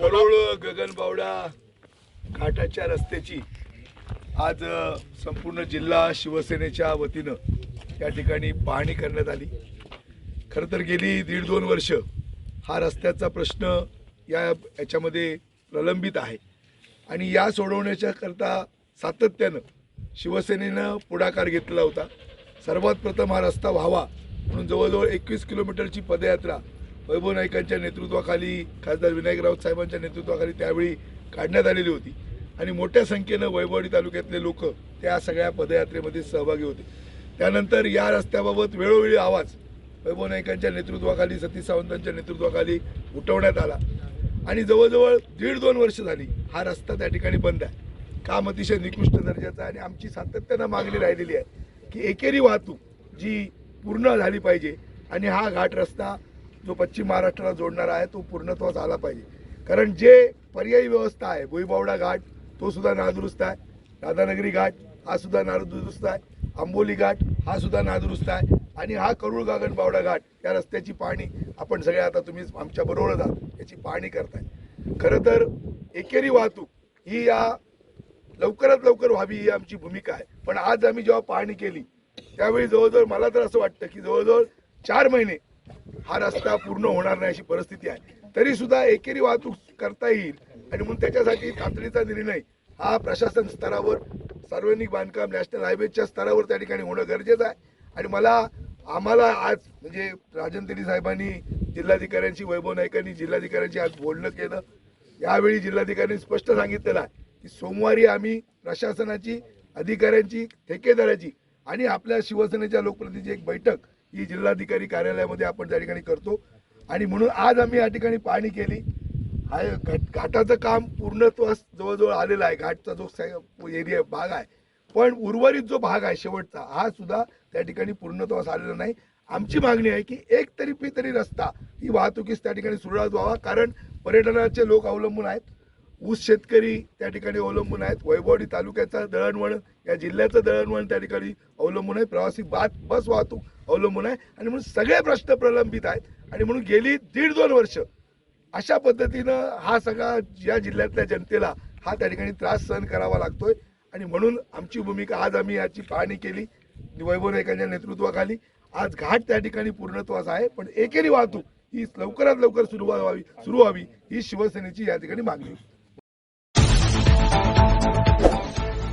करोळ गगनबावडा घाटाच्या रस्त्याची आज संपूर्ण जिल्हा शिवसेनेच्या वतीनं या ठिकाणी पाहणी करण्यात आली. खरं तर गेली दीड दोन वर्ष हा रस्त्याचा प्रश्न या याच्यामध्ये प्रलंबित आहे. आणि या सोडवण्याच्या करता सातत्यानं शिवसेनेनं पुढाकार घेतला होता. सर्वात प्रथम हा रस्ता व्हावा म्हणून जवळजवळ एकवीस किलोमीटरची पदयात्रा वैभव नाईकांच्या नेतृत्वाखाली खासदार विनायक राऊत साहेबांच्या नेतृत्वाखाली त्यावेळी काढण्यात आलेली होती. आणि मोठ्या संख्येनं वैभवडी तालुक्यातले लोक त्या सगळ्या पदयात्रेमध्ये सहभागी होते. त्यानंतर या रस्त्याबाबत वेळोवेळी आवाज वैभव नाईकांच्या नेतृत्वाखाली सतीश सावंतांच्या नेतृत्वाखाली उठवण्यात आला. आणि जवळजवळ दीड दोन वर्ष झाली हा रस्ता त्या ठिकाणी बंद आहे. काम अतिशय निकृष्ट दर्जाचा आणि आमची सातत्यानं मागणी राहिलेली आहे की एकेरी वाहतूक जी पूर्ण झाली पाहिजे आणि हा घाट रस्ता जो पश्चिम महाराष्ट्राला जोडणारा आहे तो पूर्णत्वास आला पाहिजे. कारण जे पर्यायी व्यवस्था आहे भुईबावडा घाट तो सुद्धा नादुरुस्त आहे. राधानगरी घाट हा सुद्धा नादुरुस्त आहे. आंबोली घाट हा सुद्धा नादुरुस्त आहे. आणि हा करुळ गागनबावडा घाट या रस्त्याची पाहणी आपण सगळे आता तुम्ही आमच्या बरोबरच आहात याची पाहणी करताय. खरं तर एकेरी वाहतूक ही या लवकरात लवकर व्हावी ही आमची भूमिका आहे. पण आज आम्ही जेव्हा पाहणी केली त्यावेळी जवळजवळ मला तर असं वाटतं की जवळजवळ चार महिने हा रस्ता पूर्ण होणार नाही अशी परिस्थिती आहे. तरी सुद्धा एकेरी वाहतूक करता येईल आणि म्हणून त्याच्यासाठी तातडीचा निर्णय हा प्रशासन स्तरावर सार्वजनिक बांधकाम नॅशनल हायवेच्या स्तरावर त्या ठिकाणी होणं गरजेचं आहे. आणि मला आम्हाला आज म्हणजे राजन तेली साहेबांनी जिल्हाधिकाऱ्यांशी वैभव नाईकांनी जिल्हाधिकाऱ्यांशी आज बोलणं केलं. यावेळी जिल्हाधिकाऱ्यांनी स्पष्ट सांगितलेलं आहे की सोमवारी आम्ही प्रशासनाची अधिकाऱ्यांची ठेकेदाराची आणि आपल्या शिवसेनेच्या लोकप्रतिनिधीची एक बैठक ही जिल्हाधिकारी कार्यालयामध्ये आपण त्या ठिकाणी करतो. आणि म्हणून आज आम्ही या ठिकाणी पाहणी केली. हा घाट घाटाचं काम पूर्णत्वास जवळजवळ आलेलं आहे. घाटचा जो एरिया भाग आहे. पण उर्वरित जो भाग आहे शेवटचा हा सुद्धा त्या ठिकाणी पूर्णत्वास आलेला नाही. आमची मागणी आहे की एक तरी पी तरी रस्ता ही वाहतुकीस त्या ठिकाणी सुरळात व्हावा. कारण पर्यटनाचे लोक अवलंबून आहेत. ऊस शेतकरी त्या ठिकाणी अवलंबून आहेत. वैभवडी तालुक्याचा दळणवळण या जिल्ह्याचं दळणवळण त्या ठिकाणी अवलंबून आहे. प्रवासी बात बस वाहतूक अवलंबून आहे. आणि म्हणून सगळे प्रश्न प्रलंबित आहेत. आणि म्हणून गेली दीड दोन वर्ष अशा पद्धतीनं हा सगळा या जिल्ह्यातल्या जनतेला हा त्या ठिकाणी त्रास सहन करावा लागतोय. आणि म्हणून आमची भूमिका आज आम्ही याची पाहणी केली. वैभव नाईकांच्या नेतृत्वाखाली. आज घाट त्या ठिकाणी पूर्णत्वास आहे. पण एकेरी वाहतूक ही लवकरात लवकर सुरू व्हावी सुरू व्हावी ही शिवसेनेची या ठिकाणी मागणी